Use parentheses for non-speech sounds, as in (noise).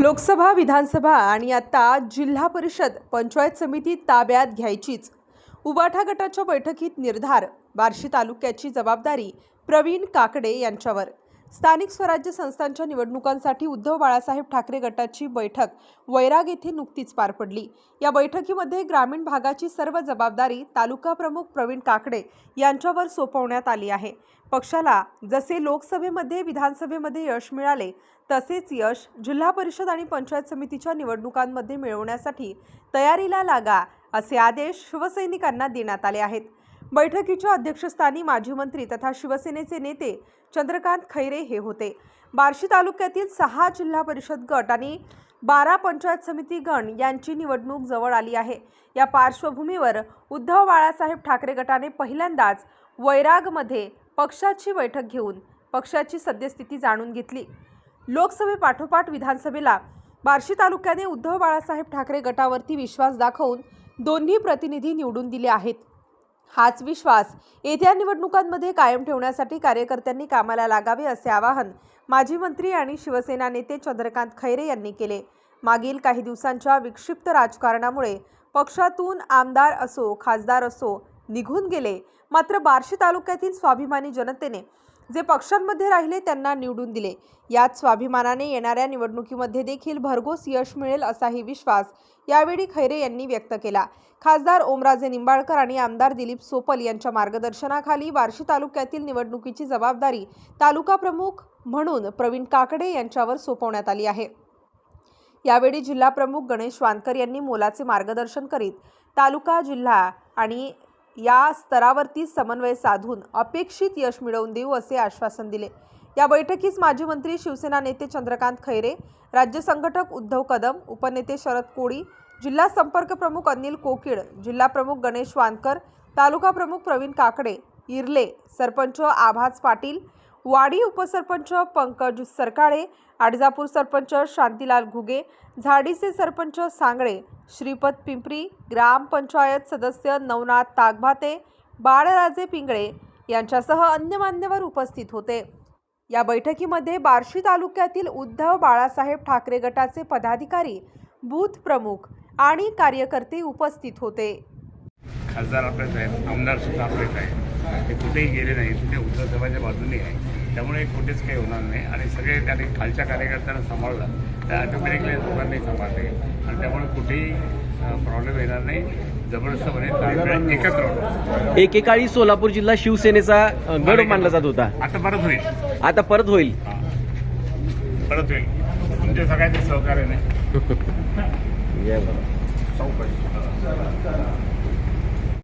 लोकसभा विधानसभा आणि आता जिल्हा परिषद पंचायत समिती ताब्यात घ्यायचीच. उबाठा गटाच्या बैठकीत निर्धार बार्शी तालुक्याची जबाबदारी प्रवीण काकडे यांच्यावर. स्थानिक स्वराज्य संस्थांच्या निवडणुकांसाठी उद्धव बाळासाहेब ठाकरे गटाची बैठक वैराग येथे नुकतीच पार पडली. या बैठकीमध्ये ग्रामीण भागाची सर्व जबाबदारी तालुका प्रमुख प्रवीण काकडे यांच्यावर सोपवण्यात आली आहे. पक्षाला जसे लोकसभेमध्ये विधानसभेमध्ये यश मिळाले तसेच यश जिल्हा परिषद आणि पंचायत समितीच्या निवडणुकांमध्ये मिळवण्यासाठी तयारीला लागा असे आदेश शिवसैनिकांना देण्यात आले आहेत. बैठकीच्या अध्यक्षस्थानी माजी मंत्री तथा शिवसेनेचे नेते चंद्रकांत खैरे हे होते. बार्शी तालुक्यातील सहा जिल्हा परिषद गट आणि बारा पंचायत समिती गण यांची निवडणूक जवळ आली आहे. या पार्श्वभूमीवर उद्धव बाळासाहेब ठाकरे गटाने पहिल्यांदाच वैरागमध्ये पक्षाची बैठक घेऊन पक्षाची सद्यस्थिती जाणून घेतली. लोकसभेपाठोपाठ विधानसभेला बार्शी तालुक्याने उद्धव बाळासाहेब ठाकरे गटावरती विश्वास दाखवून दोन्ही प्रतिनिधी निवडून दिले आहेत. हाच विश्वास. येत्या निवडणुकांमध्ये कायम ठेवण्यासाठी कार्यकर्त्यांनी कामाला लागावे असे आवाहन माजी मंत्री आणि शिवसेना नेते चंद्रकांत खैरे यांनी केले. मागील काही दिवसांच्या विक्षिप्त राजकारणामुळे पक्षातून आमदार असो खासदार असो निघून गेले. मात्र बार्शी तालुक्यातील स्वाभिमानी जनतेने जे पक्षांमध्ये राहिले त्यांना निवडून दिले. याच स्वाभिमानाने येणाऱ्या निवडणुकीमध्ये देखील भरघोस यश मिळेल असाही विश्वास यावेळी खैरे यांनी व्यक्त केला. खासदार ओमराजे निंबाळकर आणि आमदार दिलीप सोपल यांच्या मार्गदर्शनाखाली बार्शी तालुक्यातील निवडणुकीची जबाबदारी तालुका प्रमुख म्हणून प्रवीण काकडे यांच्यावर सोपवण्यात आली आहे. यावेळी जिल्हा प्रमुख गणेश वानकर यांनी मोलाचे मार्गदर्शन करीत तालुका जिल्हा आणि या स्तरावरती समन्वय साधून अपेक्षित यश मिळवून देऊ असे आश्वासन दिले. या बैठकीस माजी मंत्री शिवसेना नेते चंद्रकांत खैरे राज्य संघटक उद्धव कदम उपनेते शरद कोळी जिल्हा संपर्क प्रमुख अनिल कोकिळ जिल्हा प्रमुख गणेश वानकर तालुका प्रमुख प्रवीण काकडे इर्ले सरपंच आभास पाटील वाडी उपसरपंच पंकज सरकाळे आडजापूर सरपंच शांतीलाल घुगे झाडीचे सरपंच सांगळे श्रीपद पिंपरी ग्रामपंचायत सदस्य नवनाथ तागभाते बाळराजे पिंगळे यांच्यासह अन्य मान्यवर उपस्थित होते. या बैठकीमध्ये बार्शी तालुक्यातील उद्धव बाळासाहेब ठाकरे गटाचे पदाधिकारी बूथ प्रमुख आणि कार्यकर्ते उपस्थित होते. खासदार आपलेच आहेत आमदार सुद्धा आपलेच आहेत. ते कुठेही गेले नाही ते उद्धव साहेबांच्या बाजूने आहे. त्यामुळे कुठेच काही होणार नाही. आणि सगळे त्याने खालच्या कार्यकर्त्यांना सांभाळलं. त्या ऑटोमॅटिकली लोकांनी सांभाळले आणि त्यामुळे कुठेही प्रॉब्लेम येणार नाही. जबरदस्तपणे सगळीकडे एकत्र एकेकाळी सोलापूर जिल्हा शिवसेनेचा गड मानला जात होता. आता परत होईल. आता परत होईल. परत होईल. तुमच्या सगळ्यांचे सहकार्य नाही. (laughs)